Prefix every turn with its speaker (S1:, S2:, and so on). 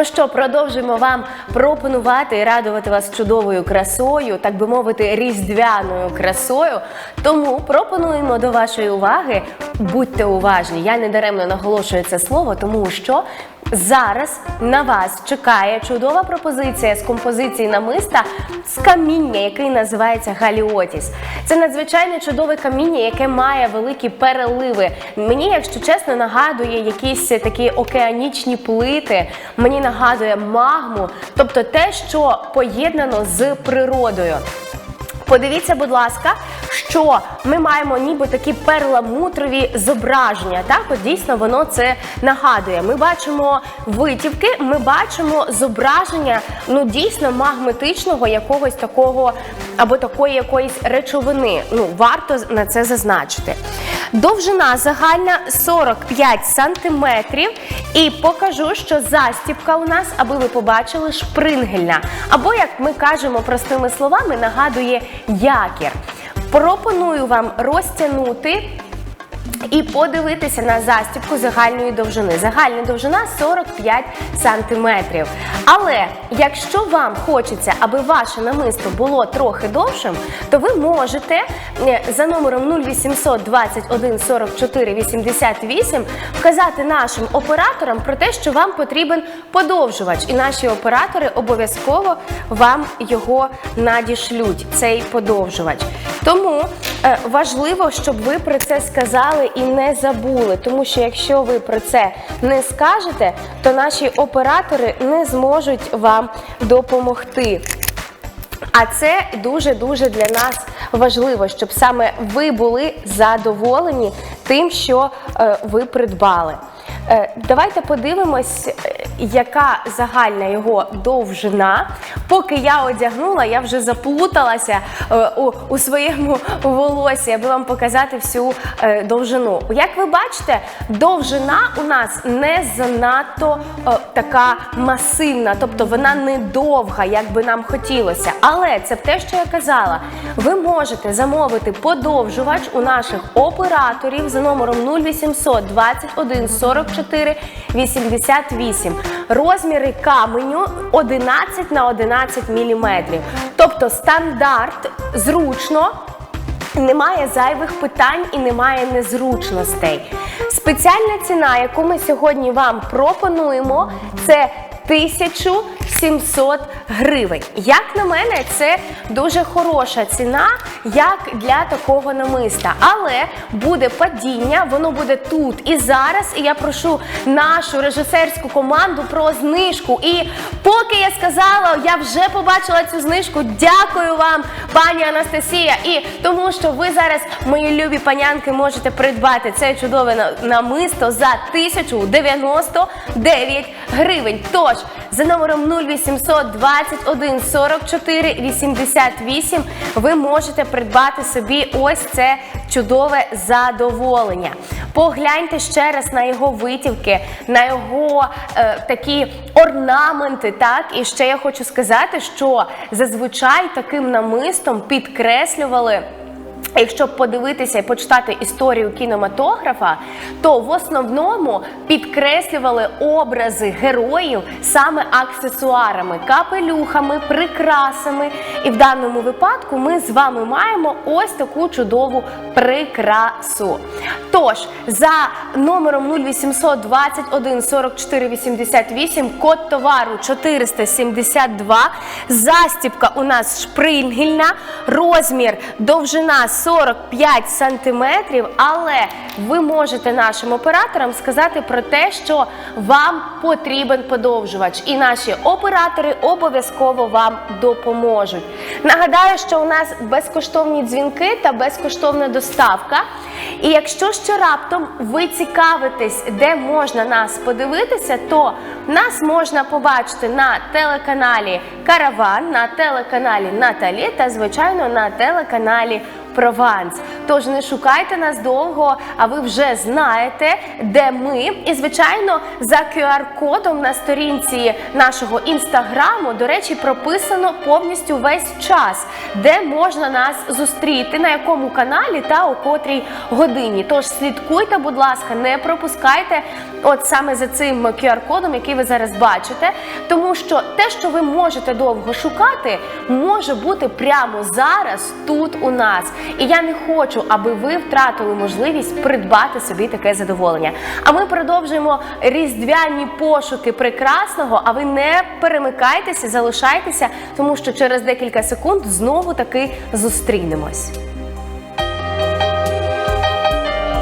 S1: Ну що, продовжуємо вам пропонувати і радувати вас чудовою красою, так би мовити, різдвяною красою. Тому пропонуємо до вашої уваги, будьте уважні. Я не даремно наголошую це слово, тому що зараз на вас чекає чудова пропозиція з композиції намиста з каміння, який називається галіотіс. Це надзвичайно чудове каміння, яке має великі переливи. Мені, якщо чесно, нагадує якісь такі океанічні плити. Мені нагадує магму, тобто те, що поєднано з природою. Подивіться, будь ласка, що ми маємо ніби такі перламутрові зображення. Так, от дійсно воно це нагадує. Ми бачимо витівки, ми бачимо зображення ну дійсно магметичного якогось такого або такої якоїсь речовини. Ну варто на це зазначити. Довжина загальна 45 сантиметрів. І покажу, що застібка у нас, аби ви побачили, шпрингельна. Або, як ми кажемо простими словами, нагадує якір. Пропоную вам розтягнути і подивитися на застібку загальної довжини. Загальна довжина 45 сантиметрів. Але якщо вам хочеться, аби ваше намисто було трохи довшим, то ви можете е, за номером 0800 21 44 88 вказати нашим операторам про те, що вам потрібен подовжувач, і наші оператори обов'язково вам його надішлють, цей подовжувач. Тому важливо, щоб ви про це сказали і не забули, тому що якщо ви про це не скажете, то наші оператори не зможуть вам допомогти. А це дуже дуже для нас важливо, щоб саме ви були задоволені тим, що е, ви придбали. Е, давайте подивимось, е, яка загальна його довжина. Поки я одягнула, я вже заплуталася е, у, у своєму волосі, аби вам показати всю е, довжину. Як ви бачите, довжина у нас не занадто е, така масивна, тобто вона не довга, як би нам хотілося. Але це те, що я казала. Ви можете замовити подовжувач у наших операторів за номером 0800 21 44 88. Розміри каменю 11 на 11 міліметрів. Тобто стандарт зручно. Немає зайвих питань і немає незручностей. Спеціальна ціна, яку ми сьогодні вам пропонуємо, це 1700 гривень. Як на мене, це дуже хороша ціна, як для такого намиста. Але буде падіння, воно буде тут і зараз. І я прошу нашу режисерську команду про знижку. І поки я сказала, я вже побачила цю знижку. Дякую вам, пані Анастасія. І тому, що ви зараз, мої любі панянки, можете придбати це чудове намисто за 1099 гривень. Тож за номером 0800 21 44 88 ви можете придбати собі ось це чудове задоволення. Погляньте ще раз на його витівки, на його е, такі орнаменти. Так, і ще я хочу сказати, що зазвичай таким намистом підкреслювали. Якщо подивитися і почитати історію кінематографа, то в основному підкреслювали образи героїв саме аксесуарами, капелюхами, прикрасами. І в даному випадку ми з вами маємо ось таку чудову прикрасу. Тож, за номером 0800 21 44 88, код товару 472, застібка у нас шпрингельна, розмір довжина 45 сантиметрів, але ви можете нашим операторам сказати про те, що вам потрібен подовжувач, і наші оператори обов'язково вам допоможуть. Нагадаю, що у нас безкоштовні дзвінки та безкоштовна доставка. І якщо ще раптом ви цікавитесь, де можна нас подивитися, то нас можна побачити на телеканалі Караван, на телеканалі Наталі та, звичайно, на телеканалі Прованс. Тож не шукайте нас довго, а ви вже знаєте, де ми. І звичайно, за QR-кодом на сторінці нашого інстаграму, до речі, прописано повністю весь час, де можна нас зустріти, на якому каналі та о котрій годині. Тож слідкуйте, будь ласка, не пропускайте от саме за цим QR-кодом, який ви зараз бачите, тому що те, що ви можете довго шукати, може бути прямо зараз тут у нас. І я не хочу, аби ви втратили можливість придбати собі таке задоволення. А ми продовжуємо різдвяні пошуки прекрасного. А ви не перемикайтеся, залишайтеся, тому що через декілька секунд знову таки зустрінемось.